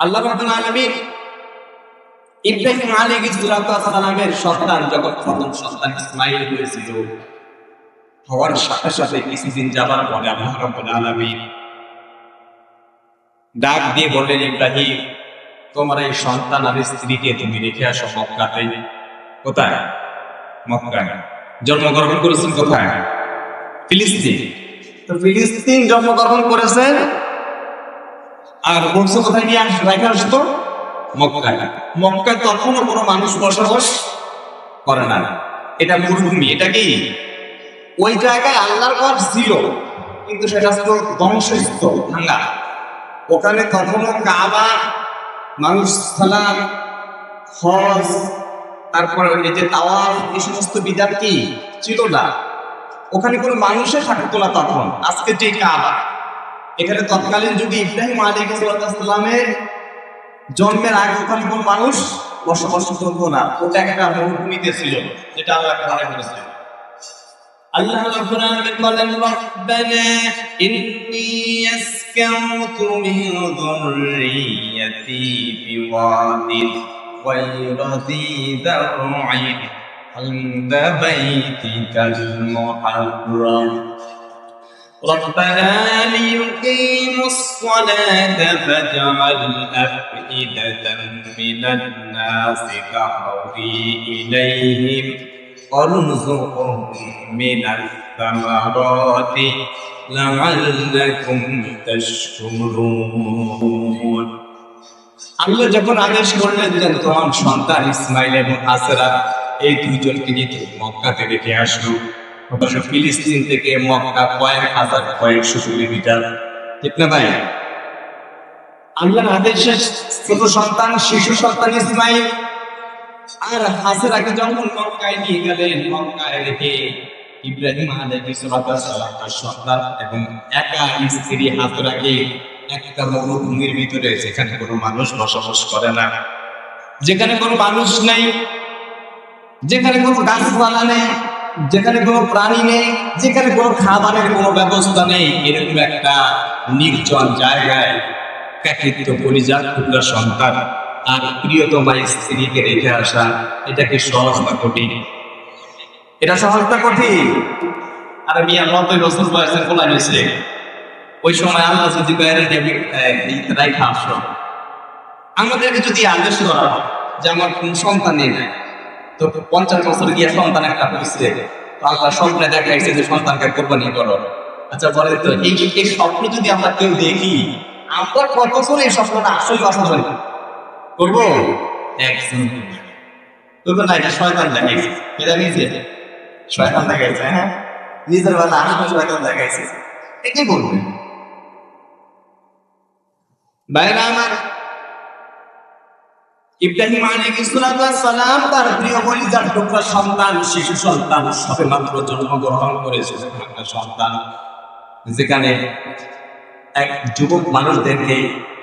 আল্লাহ রাব্বুল আলামিন ইব্রাহিম সালামের সন্তান যখন প্রথম সন্তান হয়েছিল হওয়ার সাথে সাথে কিছুদিন যাবার পরে আল্লাহ ডাক দিয়ে বললেন, ইব্রাহিম, তোমার এই সন্তান আর স্ত্রীকে তুমি রেখে আসো মক্কাতে। কোথায়? মক্কায়। জন্মগ্রহণ করেছেন কোথায়? ফিলিস্তিন। তো ফিলিস্তিন জন্মগ্রহণ করেছেন আর বংশ কোথায় নিয়ে আস রেখে আসতো মক্কায়। মক্কায় তখনও কোনো মানুষ বসবাস করে না। এটা মরুভূমি, এটা কি? ওই জায়গায় আল্লাহর ঘর ছিল, কিন্তু সেটা ছিল ধ্বংসস্থ ভাঙ্গা। ওখানে তখনও কাবা, মানুষ সালাম, হজ, তারপরে এই যে তাওয়াফ, এই সমস্ত বিধান কি? ছিল না। ওখানে কোনো মানুষের থাকতো না তখন। আজকে যে কাবা এখানে তৎকালীন যুগে ইব্রাহিম আলাইহিসসালামের জন্মের আগে ওখানে কোনো মানুষ বসবাস করতো না ওটা একটা মরুভূমিতে ছিল যেটা আল্লাহ কোরআনে বলেছেন আল্লাহ রাব্বুল আলামিন বলেন রব্বানা ইন্নী আসকানতু মিন যুররিয়্যাতি বিওয়াদিন غير ذي ذرع عند بيتك المحرم ربنا ليقيموا الصلاة فاجعل أفئدة من الناس تهوي إليهم وارزقهم من الثمرات لعلكم تشكرون আল্লাহ যখন আদেশ করলেন যে তোমার সন্তান ইসমাইল এবং হাসেরা এই দুইজনকে নিয়ে তুমি মক্কাতে রেখে আসলো অবশ্য ফিলিস্তিন থেকে মক্কা কয়েক হাজার কয়েকশো কিলোমিটার। ঠিক না ভাই? আল্লাহর আদেশে ছোট সন্তান, শিশু সন্তান ইসমাইল আর হাসেরাকে যখন মক্কায় নিয়ে গেলেন, মক্কায় রেখে ইব্রাহিম আলাইহিস সালাম তার সন্তান এবং একা স্ত্রী হাসেরাকে একটা মরুভূমির ভিতরে যেখানে কোনো মানুষ বসবাস করে না। যেখানে কোনো মানুষ নেই, যেখানে কোনো গাছপালা নেই যেখানে কোনো প্রাণী নেই, যেখানে কোনো খাবারের কোনো ব্যবস্থা নেই, এরকম একটা নির্জন জায়গায় একাকিত্ব পরিজাত টুকরা সন্তান আর প্রিয়তমা স্ত্রীকে রেখে আসা, এটা কি সহজ বা কঠিন? এটা সহজ না কঠিন? আর মিয়া নব্বই বছর বয়সের খোলা হয়েছে। ওই সময় আল্লাহ যদি বাইরে রাইখা আমাদেরকে যদি আদেশ করা যে আমার কোন সন্তান নাই। তো পঞ্চাশ বছর গিয়ে সন্তান একটা হয়েছে। তো আল্লাহ স্বপ্নে দেখাইছে যে সন্তানকে কোরবানি করো। আচ্ছা বলে তো এই এই স্বপ্ন যদি আমরা কেউ দেখি আমরা কত করে এই স্বপ্নটা আসলে বাস্তবায়ন করব? একজন। করব না এটা শয়তান দেখাইছে। এটা নিজে শয়তান দেখাইছে হ্যাঁ? নিজের বেলা আসলে শয়তান দেখাইছে। এটাই বলবে? বাইরা আমার ইব্রাহিম আলাইহিস সালাম তার প্রিয় কলিজার টুকরা সন্তান শিশু সন্তান সবে মাত্র জন্মগ্রহণ করেছে। একটা সন্তান যেখানে এক যুবক মানুষদেরকে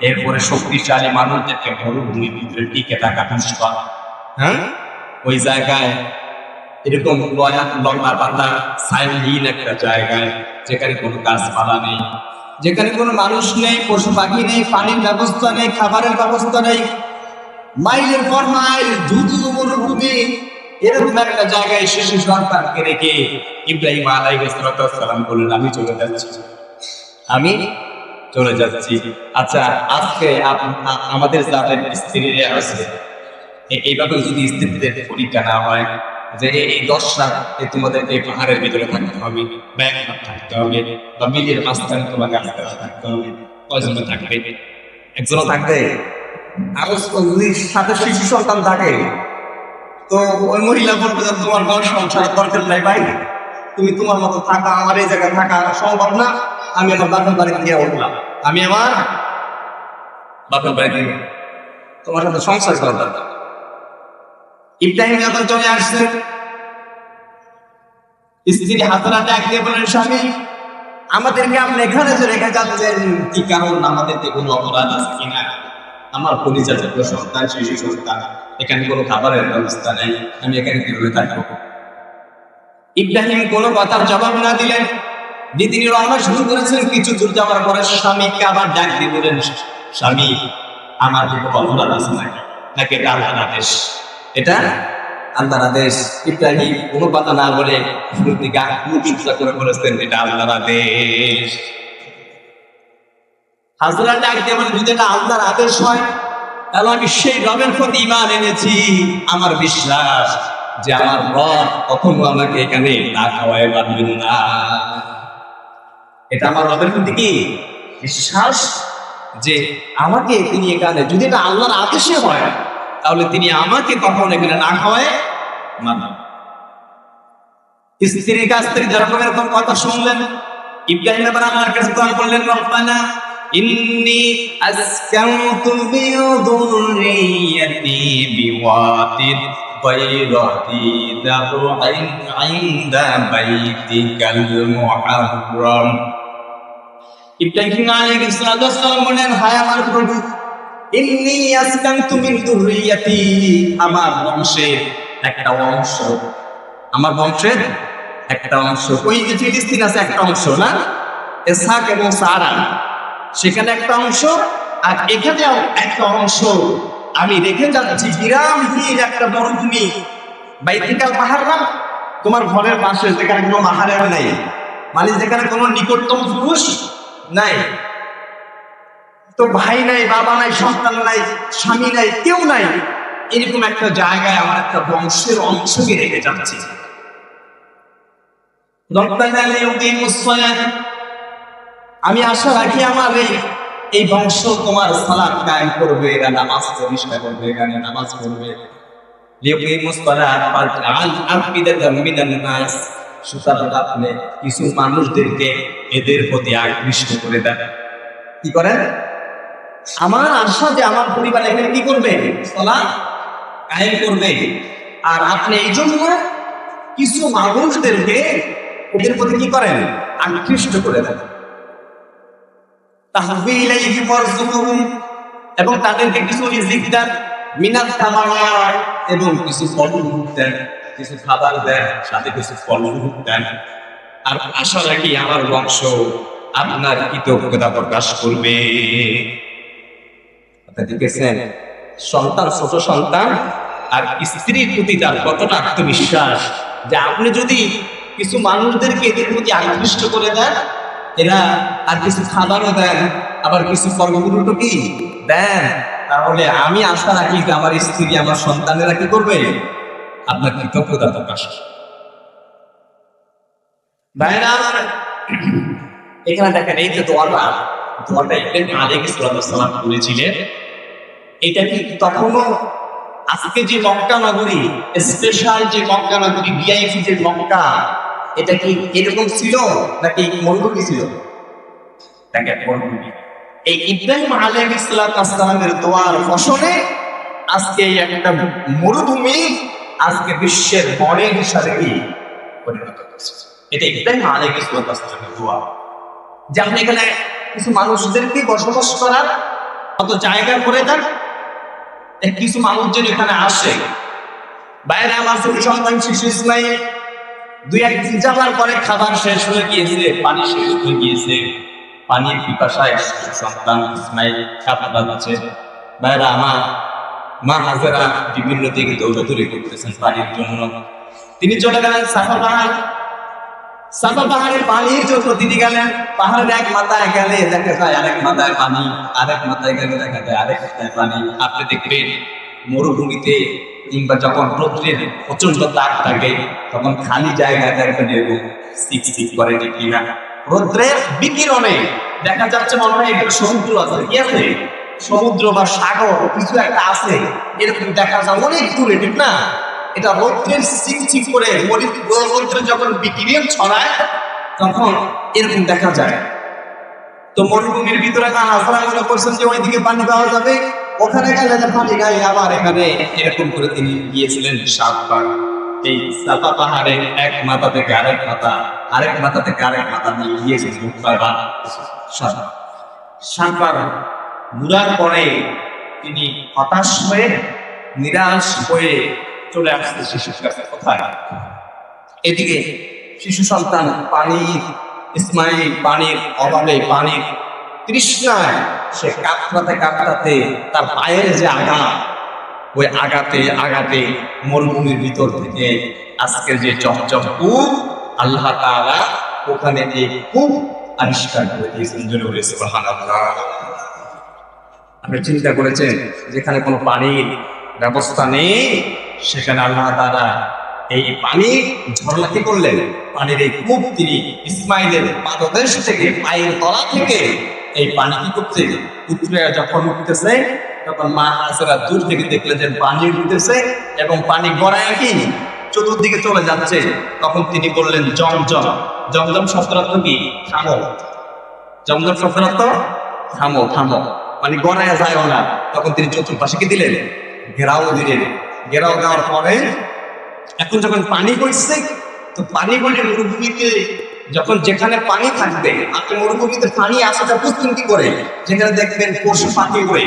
এরপরে শক্তিশালী মানুষদেরকে মরুভূমির ভিতরে টিকে থাকা দুষ্কর হ্যাঁ? ওই জায়গায় এরকম লম্বা পাতা সাইলহীন একটা জায়গায় যেখানে কোনো গাছপালা নেই যেখানে কোনো মানুষ নেই পশু পাখি নেই পানির ব্যবস্থা নেই খাবারের ব্যবস্থা নেই। মাইলের পর মাইল দ্রুত মরুভূমি এরকম একটা জায়গায় শিশু সন্তানকে রেখে ইব্রাহিম আলাইসালাম বললেন, আমি চলে যাচ্ছি। আমি চলে যাচ্ছি। আচ্ছা আজকে আমাদের যাদের স্ত্রীরা আছে। এইভাবে যদি স্ত্রীদের পরীক্ষা না হয়, যে এই- দশ রাত তোমাদের এই পাহাড়ের ভিতরে থাকতে হবে বা থাকতে হবে, বা মিলের মাঝখানে তোমাকে আস্তে থাকতে হবে। কয়জনে থাকবে? একজনও থাকবে? সাথে শিশু সন্তান থাকে। তো ওই মহিলা বলবে তোমার ঘর সংসার দরকার নাই ভাই। তুমি তোমার মতো থাকা, আমার এই জায়গায় থাকা সম্ভব না। আমি আমার বাপের বাড়িতে গিয়ে উঠলাম। আমি আমার বাপের বাড়িতে তোমার সাথে সংসার করা দরকার ইব্রাহিম যখন চলে আসছে স্ত্রী হাতরা ডাক দিয়ে বলেন স্বামী, আমাদেরকে আপনি এখানে যে রেখে যাচ্ছেন, কি কারণ আমাদেরকে কোনো অপরাধ আছে কিনা? আমার পরিচয় ছোট সন্তান শিশু সন্তান, এখানে কোনো খাবারের ব্যবস্থা নেই, আমি এখানে কীভাবে থাকব? ইব্রাহিম কোনো কথার জবাব না দিলেন দিয়ে তিনি রওনা শুরু করেছেন কিছু দূর যাওয়ার পরে স্বামীকে আবার ডাক দিয়ে বলেন স্বামী, আমার দিকে অপরাধ আছে নাকি? নাকি এটা আল্লাহর আদেশ? এটা আল্লাহর আদেশ। ইব্রাহিম কোনো কথা না বলে শুরুর দিকে চিন্তা করে বলেছেন, এটা আল্লাহর আদেশ। হাজরা ডাক বলে, যদি আল্লাহর আদেশ হয়, তাহলে আমি সেই রবের প্রতি ইমান এনেছি। আমার বিশ্বাস যে আমার রব কখনো আমাকে এখানে না খাওয়ায় পারবেন না। এটা আমার রবের প্রতি কি বিশ্বাস? যে আমাকে তিনি এখানে, যদি এটা আল্লাহর আদেশে হয়, তাহলে তিনি আমাকে কখন এখানে না খাওয়ায় মানবেন স্ত্রীর কাছ থেকে যেরকম এরকম কথা শুনলেন, ইব্রাহিম আমার কাছে করলেন, রব্বানা ইন্নি আসকানতু বিযুররিয়াতি বিওয়াদিন غير ذي ذرع عند بيتك المحرم ইব্রাহিম আলাইহিস সালাম বলেন হায় আমার প্রভু ইন্নি আসকানতু মিন যুররিয়াতি আমার বংশের একটা অংশ আমার বংশের একটা অংশ ওই যে ফিলিস্তিন আছে একটা অংশ না এসাক এবং সারা সেখানে একটা অংশ, আর এখানেও একটা অংশ। আমি রেখে যাচ্ছি বিরামহীন একটা মরুভূমি। বাইতিকাল পাহাড় না তোমার ঘরের পাশে, যেখানে কোনো মাহারেম নাই। মানে যেখানে কোনো নিকটতম পুরুষ নাই। তো ভাই নাই, বাবা নাই, সন্তান নাই, স্বামী নাই, কেউ নাই। এরকম একটা জায়গায় আমার একটা বংশের অংশকে রেখে যাচ্ছি। আমি আশা রাখি আমার এই এই বংশ তোমার সালাত কায়েম করবে, এরা নামাজ প্রতিষ্ঠা করবে, এখানে নামাজ পড়বে। কিছু মানুষদেরকে এদের প্রতি আকৃষ্ট করে দেন। কি করেন? আমার আশা যে আমার পরিবার এখানে কি করবে? সালাত কায়েম করবে। আর আপনি এই জন্য কিছু মানুষদেরকে ওদের প্রতি কি করেন? আকৃষ্ট করে দেন। তাহবি ইলাইহি মারজুকুহুম এবং তাদেরকে কিছু রিজিক দেন মিনাত তামার এবং কিছু ফল দেন, কিছু খাবার দেন, সাথে কিছু ফল দেন। আর আশা রাখি আমার বংশ আপনার কৃতজ্ঞতা প্রকাশ করবে। দেখেছেন, সন্তান, ছোট সন্তান, আর স্ত্রীর প্রতি তার কতটা আত্মবিশ্বাস যে আপনি যদি কিছু মানুষদেরকে এদের প্রতি আকৃষ্ট করে দেন এরা আর কিছু খাবারও দেন আবার কিছু কর্মগুলো কি? দেন তাহলে আমি আশা রাখি যে আমার স্ত্রী, আমার সন্তানেরা কি করবে? আপনার কৃতজ্ঞতা প্রকাশ ভাইরা আমার এখানে দেখেন, এই যে দোয়াটা দোয়াটা ইব্রাহিম আলাইহিস সালাম এটা কি তখনও আজকে যে মক্কা নগরী স্পেশাল যে মক্কা নগরী ভিআইপি যে মক্কা এটা কি এরকম ছিল নাকি মরুভূমি ছিল? তাকে মরুভূমি এই ইব্রাহিম আলাইহিস সালামের দোয়ার ফসলে আজকে একটা মরুভূমি আজকে বিশ্বের মডেল হিসাবে কি পরিণত হয়েছে। এটা ইব্রাহিম আলাইহিস সালামের দোয়া। যে আপনি এখানে কিছু মানুষদেরকে বসবাস করার কত জায়গা করে দেন কিছু মানুষজন এখানে আসে বাইরে আমার সন্তান শিশু ইসমাইল দুই একদিন যাবার পরে খাবার শেষ হয়ে গিয়েছে, পানি শেষ হয়ে গিয়েছে। পানির পিপাসায় সন্তান ইসমাইল কাপড় যাচ্ছে বাইরে আমার মা হাজারা বিভিন্ন দিকে দৌড়াদৌড়ি করতেছেন পানির জন্য। তিনি চলে গেলেন সাফা পাহাড়। সাফা পাহাড়ের পানির জন্য তিনি গেলেন, পাহাড়ের এক মাথায় গেলে দেখা যায় আরেক মাথায় পানি, আরেক মাথায় গেলে দেখা যায় আরেক মাথায় পানি। আপনি দেখবেন মরুভূমিতে কিংবা যখন রৌদ্রের প্রচণ্ড তাপ থাকে, তখন খালি জায়গায় দেখবেন এরকম সিক করে কিনা। রৌদ্রের বিকিরণে দেখা যাচ্ছে মনে হয় একটা সমুদ্র আছে কি আছে? সমুদ্র বা সাগর কিছু একটা আছে, এরকম দেখা যায় অনেক দূরে, ঠিক না? এটা রৌদ্রের সিক সিক করে রৌদ্রে যখন বিকিরণ ছড়ায়, তখন এরকম দেখা যায়। তো মরুভূমির ভিতরে কান আসরা করছেন যে ওইদিকে পানি পাওয়া যাবে? ওখানে গেলে যে পানি গায়ে, আবার এখানে এরকম করে তিনি গিয়েছিলেন সাতবার। এই সাপা পাহাড়ে এক মাথা থেকে আরেক মাথা আরেক মাথা থেকে আরেক মাথা নিয়ে বারবার সাতবার। সাতবার ঘুরার পরে তিনি হতাশ হয়ে, নিরাশ হয়ে চলে আসছে শিশুর কাছে। কোথায়? এদিকে শিশু সন্তান পানির, ইসমাইল পানির অভাবে, পানির তৃষ্ণায় সে কাঁপড়াতে কাঁপড়াতে তার পায়ের যে আঘাত, ওই আঘাতে আঘাতে মরুভূমির ভিতর থেকে আজকের যে চমচম কূপ, আল্লাহ তাআলা ওখানে এই কূপ আবিষ্কার করে দিয়েছেন। জন্য বলে, সুবহানাল্লাহ। আপনি চিন্তা করেছেন, যেখানে কোনো পানির ব্যবস্থা নেই, সেখানে আল্লাহ তাআলা এই পানি ঝরনা কি করলেন? পানির এই কূপ তিনি ইসমাইলের পাদদেশ থেকে, পায়ের তলা থেকে এই পানি কি করছে উঠে যখন উঠতেছে, তখন মা হাসেরা দূর থেকে দেখলেন যে পানি উঠতেছে এবং পানি গড়ায় কি চতুর্দিকে চলে যাচ্ছে। তখন তিনি বললেন, জমজম। জমজম শব্দার্থ কি? থামো। জমজম শব্দার্থ থামো থামো। মানে গড়ায় যায় না। তখন তিনি চতুর্পাশে কি দিলেন? ঘেরাও দিলেন। ঘেরাও দেওয়ার পরে এখন যখন পানি পড়ছে তো পানি পড়লে মরুভূমিতে যখন যেখানে পানি থাকবে, আপনি মরুভূমিতে পানি আসাটা বুঝবেন কি করে? যেখানে দেখবেন পশু পাখি করে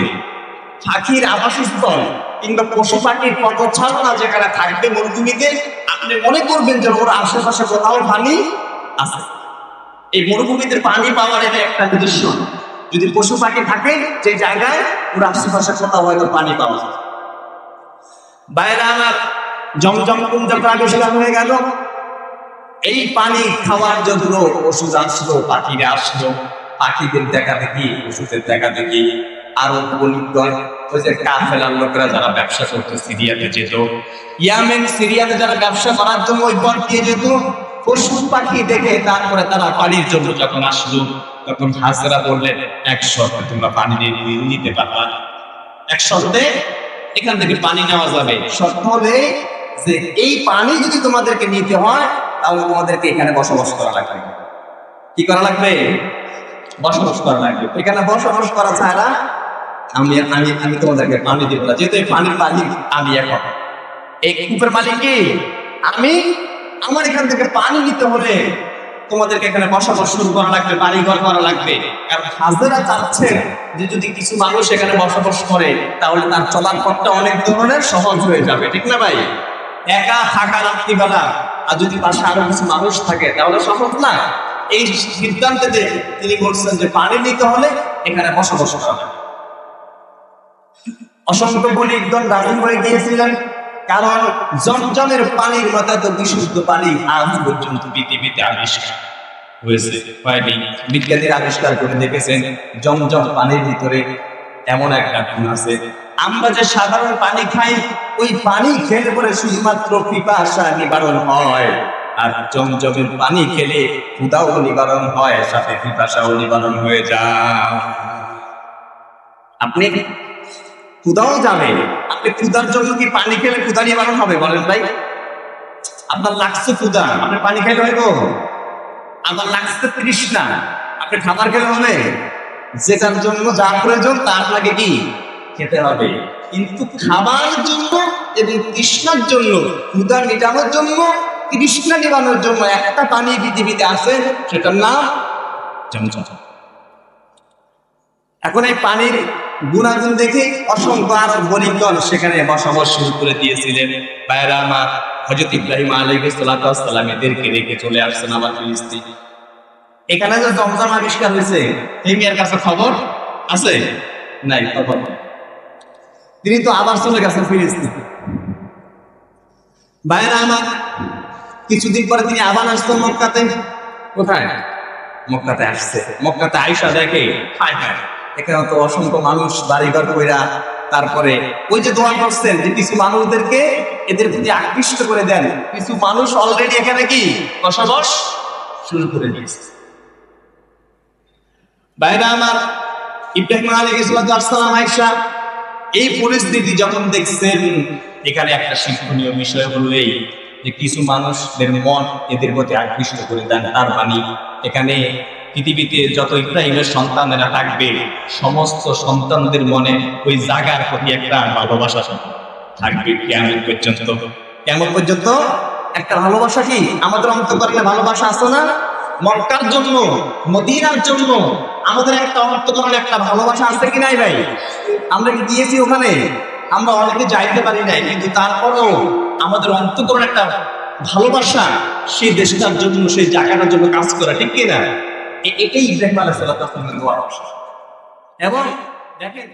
পাখির আবাসস্থল কিংবা পশু পাখির পদচারণা যেখানে থাকবে মরুভূমিতে, আপনি মনে করবেন যে ওর আশেপাশে কোথাও পানি আছে। এই মরুভূমিতে পানি পাওয়ার এটা একটা দৃশ্য। যদি পশু পাখি থাকে যে জায়গায়, ওর আশেপাশে কোথাও হয়তো পানি পাওয়া যায়। বাইরে আমার জমজম কুম যখন আবিষ্কার হয়ে গেল। এই পানি খাওয়ার জন্য ওষুধ আসলো, পাখিরা আসলো। পাখিদের দেখা দেখি, ওষুধের দেখা দেখি। আরও বণিকগণ, ওই যে কাফেলার লোকেরা যারা ব্যবসা করতো সিরিয়াতে যেত। ইয়ামেন সিরিয়াতে যারা ব্যবসা করার জন্য ওই পথ দিয়ে যেত পশু পাখি দেখে তারপরে তারা পানির জন্য যখন আসলো, তখন হাজরা বললেন, এক শর্তে তোমরা পানি নিতে পারবা এক শর্তে? এখান থেকে পানি নেওয়া যাবে। শর্ত হলে যে এই পানি যদি তোমাদেরকে নিতে হয় তাহলে তোমাদেরকে এখানে বসবাস করা লাগবে। কি করা লাগবে? বসবাস করা লাগবে। এখানে বসবাস করা ছাড়া আমি আমি আমি তোমাদেরকে পানি দিব না। যেহেতু এই পানির মালিক আমি এখন। এই কূপের মালিক কি? আমি? আমার এখান থেকে পানি নিতে হলে তোমাদেরকে এখানে বসবাস শুরু করা লাগবে বাড়ি ঘর করা লাগবে। কারণ হাজেরা চাচ্ছে যে যদি কিছু মানুষ এখানে বসবাস করে, তাহলে তার চলার পথটা অনেক ধরনের সহজ হয়ে যাবে। ঠিক না ভাই? একা থাকা রাত্রিবেলা আর যদি পাশে আরও কিছু মানুষ থাকে, তাহলে সহজ না। এই সিদ্ধান্তে যে তিনি বলছেন যে পানি নিতে হলে এখানে বসবাস করা অসংখ্য রাজি হয়ে গিয়েছিলেন, কারণ জমজমের পানির মাথা তো বিশুদ্ধ পানি আজ পর্যন্ত পৃথিবীতে আবিষ্কার হয়েছে। হয়নি। বিজ্ঞানীরা আবিষ্কার করে দেখেছেন, জমজম পানির ভিতরে এমন একটা গুণ আছে আমরা যে সাধারণ পানি খাই, ওই পানি খেলে পরে শুধুমাত্র পিপাসা নিবারণ হয়। আর জমজমের পানি খেলে ক্ষুদাও নিবারণ হয়, সাথে পিপাসাও নিবারণ হয়ে যায়। আপনি ক্ষুদাও যাবে আপনি ক্ষুদার জন্য কি পানি খেলে ক্ষুদা নিবারণ হবে বলেন ভাই? আপনার লাগছে ক্ষুদা আপনি পানি খেলে হইব আমার লাগছে তৃষ্ণা, আপনি খাবার খেলে হবে। যেটার জন্য যা প্রয়োজন তা আপনাকে কি? খেতে হবে। কিন্তু খাবার জন্য এবং তৃষ্ণার জন্য ক্ষুদা মেটানোর জন্য তৃষ্ণা নিবানোর জন্য একটা পানি পৃথিবীতে আছে, সেটার নাম জমজম। এখন এই পানির গুণাগুণ দেখে অসংখ্য আরব বণিকগণ সেখানে বসবাস শুরু করে দিয়েছিলেন। বাইরা আমার হজরত ইব্রাহিম আলী সালাম এদেরকে রেখে চলে আসছেন আমার ফিলিস্তিন এখানে যে জমজম আবিষ্কার হয়েছে, এই মেয়ের কাছে খবর আছে? নাই খবর। তিনি তো আবার চলে গেছেন ফিলিস্তিন বাইরা আমার, কিছুদিন পরে তিনি আবার আসছেন মক্কাতে। কোথায়? মক্কাতে আসছে। মক্কাতে আইসা দেখে এখানে তো অসংখ্য মানুষ বাড়িঘর কইরা তারপরে ওই যে দোয়া করছেন যে কিছু মানুষদেরকে এদের প্রতি আকৃষ্ট করে দেন। কিছু মানুষ অলরেডি এখানে কি? বসবাস শুরু করে দিয়েছে। বাইরে আমার, ইব্রাহিম আলী ইসলাম আয়সা এই পরিস্থিতি যখন দেখছেন, এখানে একটা শিক্ষণীয় বিষয় হলেই যে কিছু মানুষদের মন এদের প্রতি আকৃষ্ট করে দেন, তার মানে এখানে পৃথিবীতে যত ইব্রাহিমের সন্তানেরা থাকবে, সমস্ত সন্তানদের মনে ওই জাগার প্রতি একটা ভালোবাসা থাকবে কেমন পর্যন্ত। কেমন পর্যন্ত একটা ভালোবাসা কি? আমাদের অন্তকরণে ভালোবাসা আছে না? মক্কার জন্য, মদিনার জন্য আমাদের একটা অন্তকরণে একটা ভালোবাসা আছে কি নাই ভাই? আমরা কি গিয়েছি ওখানে? আমরা অনেকে যাইতে পারি নাই, কিন্তু তারপরেও আমাদের অন্তকরণ একটা ভালোবাসা সেই দেশটার জন্য, সেই জায়গাটার জন্য কাজ করা, ঠিক কিনা? এটাই ইব্রাহিম আলাহ সাল্লাহ এবং দেখেন